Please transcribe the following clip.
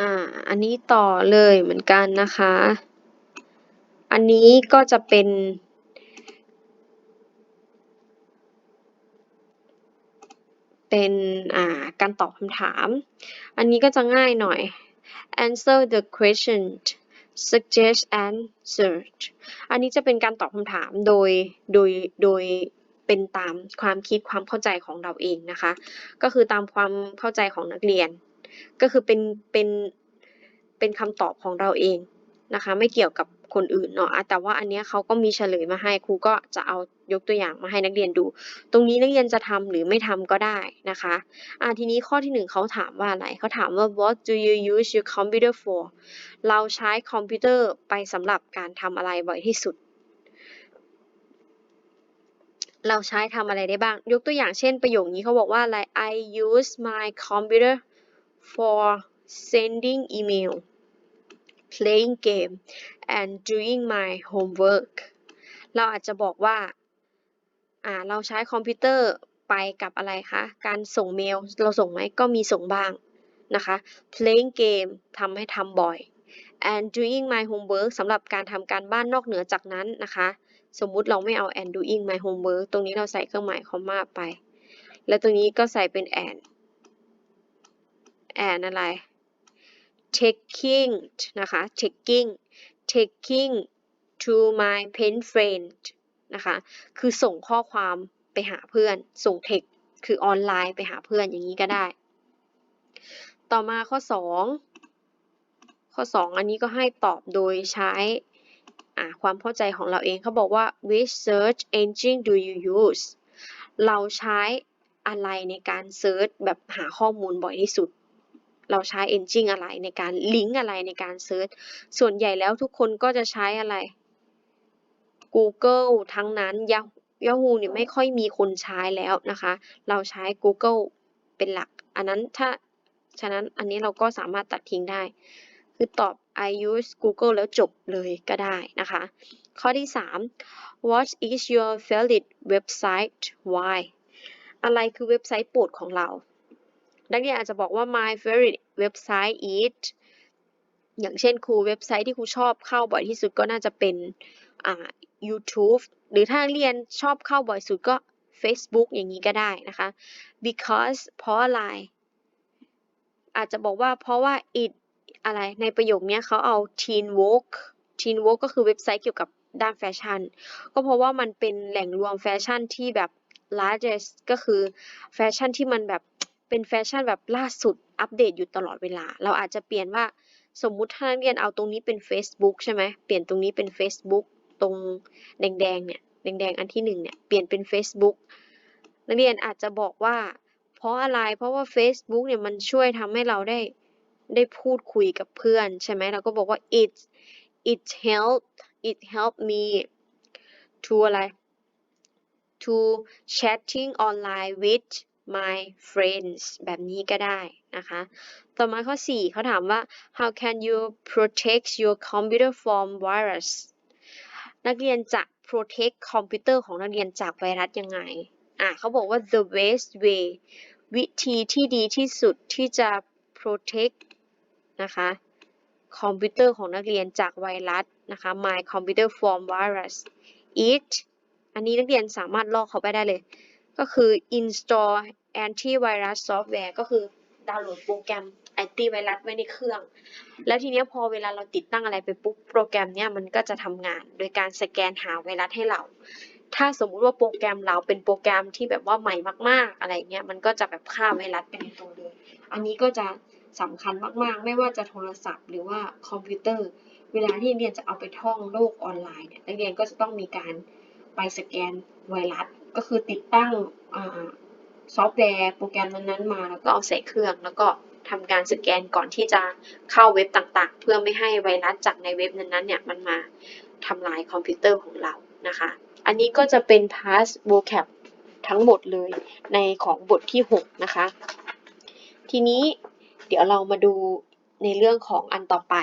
อ่า อันนี้ต่อเลยเหมือนกันนะคะ อันนี้ก็จะเป็น เป็นอ่าการตอบคำถาม อันนี้ก็จะง่ายหน่อย answer the question suggest and search อันนี้จะเป็นการตอบคำถามโดย โดย โดยเป็นตามความคิดความเข้าใจของเราเองนะคะ ก็คือตามความเข้าใจของนักเรียน ก็คือเป็นเป็นเป็นคำตอบของเราเองนะคะ ไม่เกี่ยวกับคนอื่นเนาะแต่ว่าอันเนี้ยเขาก็มีเฉลยมาให้ครูก็จะเอายกตัวอย่างมาให้นักเรียนดู ตรงนี้นักเรียนจะทำหรือไม่ทำก็ได้นะคะอะทีนี้ข้อที่หนึ่งเขาถามว่าอะไรเขาถามว่า what do you use your computer for เราใช้คอมพิวเตอร์ไปสำหรับการทำอะไรบ่อยที่สุด เราใช้ทำอะไรได้บ้าง ยกตัวอย่างเช่นประโยคนี้เขาบอกว่าอะไร I use my computer for sending email playing game and doing my homework เราอาจจะบอกว่า อ่า เราใช้คอมพิวเตอร์ไปกับอะไรคะ การส่งเมล เราส่งไหมก็มีส่งบ้างนะคะ playing game ทำให้ทำบ่อย and doing my homework สำหรับการทำการบ้านนอกเหนือจากนั้นนะคะ สมมุติเราไม่เอา and doing my homework ตรงนี้เราใส่เครื่องหมายคอมมาไป แล้วตรงนี้ก็ใส่เป็น and and อะไร taking นะคะ taking taking to my pen friend นะคะ คือส่งข้อความไปหาเพื่อน ส่งเทคคือออนไลน์ไปหาเพื่อนอย่างนี้ก็ได้ ต่อมาข้อ 2 ข้อ 2 อันนี้ก็ให้ตอบโดยใช้ความเข้าใจของเราเองเขาบอกว่า which search engine do you use เราใช้อะไรในการเซิร์ชแบบหาข้อมูลบ่อยที่สุด เราใช้ engine อะไรในการลิงก์อะไรในการเซิร์ชส่วนใหญ่แล้วทุกคนก็จะใช้อะไร Google ทั้งนั้น Yahoo เนี่ยไม่ค่อยมีคนใช้แล้วนะคะ เราใช้ Google เป็นหลัก อันนั้นถ้าฉะนั้นอันนี้เราก็สามารถตัดทิ้งได้ คือตอบ I use Google แล้วจบเลยก็ได้นะคะ ข้อที่ 3 What is your favorite website why อะไรคือเว็บไซต์โปรดของเรา นักเรียนอาจจะบอกว่า my favorite website is อย่างเช่นครูเว็บไซต์ที่ครูชอบเข้าบ่อยที่สุดก็น่าจะเป็นอ่า YouTube หรือถ้าเรียนชอบเข้าบ่อยสุดก็ Facebook อย่างนี้ก็ได้นะคะ because เพราะอะไร อาจจะบอกว่าเพราะว่า it อะไร ในประโยคนี้เขาเอา Teen Vogue Teen Vogue ก็คือเว็บไซต์เกี่ยวกับด้านแฟชั่น ก็เพราะว่ามันเป็นแหล่งรวมแฟชั่นที่แบบ largest ก็คือแฟชั่นที่มันแบบ เป็นแฟชั่นแบบล่าสุดอัปเดตอยู่ตลอดเวลา เราอาจจะเปลี่ยนว่าสมมุติถ้านักเรียนเอาตรงนี้เป็น Facebook ใช่ไหมเปลี่ยนตรงนี้เป็น Facebook ตรงแดงๆเนี่ยแดงๆอันที่หนึ่งเนี่ยเปลี่ยนเป็น Facebook นักเรียนอาจจะบอกว่า เพราะอะไรเพราะว่า Facebook เนี่ยมันช่วยทำให้เราได้ได้พูดคุยกับเพื่อนใช่ไหมเราก็บอกว่า it it help it help me to อะไร to chatting online with my friends แบบนี้ก็ได้นะคะ ต่อมาข้อ 4 เขาถามว่า how can you protect your computer from virus นักเรียนจะ protect คอมพิวเตอร์ของนักเรียนจากไวรัสยังไง อะเขาบอกว่า the best way วิธีที่ดีที่สุดที่จะ protect นะคะคอมพิวเตอร์ของนักเรียนจากไวรัสนะคะ my computer from virus it อันนี้นักเรียนสามารถลอกเขาไปได้เลย ก็คือ install antivirus software ก็คือดาวน์โหลดโปรแกรม antivirus ไว้ในเครื่อง แล้วทีนี้พอเวลาเราติดตั้งอะไรไปปุ๊บโปรแกรมเนี้ยมันก็จะทำงาน โดยการสแกนหาไวรัสให้เรา ถ้าสมมุติว่าโปรแกรมเราเป็นโปรแกรมที่แบบว่าใหม่มากๆ อะไรเงี้ยมันก็จะแบบฆ่าไวรัสไปในตัวเลย อันนี้ก็จะสำคัญมากๆ ไม่ว่าจะโทรศัพท์หรือว่าคอมพิวเตอร์ เวลาที่เรียนจะเอาไปท่องโลกออนไลน์เนี่ยนักเรียนก็จะต้องมีการไปสแกนไวรัส ก็คือติดตั้งซอฟต์แวร์โปรแกรมนั้นๆมา แล้วก็เอาใส่เครื่อง แล้วก็ทำการสแกนก่อนที่จะเข้าเว็บต่างๆ เพื่อไม่ให้ไวรัสจากในเว็บนั้นๆเนี่ยมันมาทำลายคอมพิวเตอร์ของเรานะคะ อันนี้ก็จะเป็น past vocab ทั้งหมดเลยในของบทที่ 6 นะคะ ทีนี้เดี๋ยวเรามาดูในเรื่องของอันต่อไป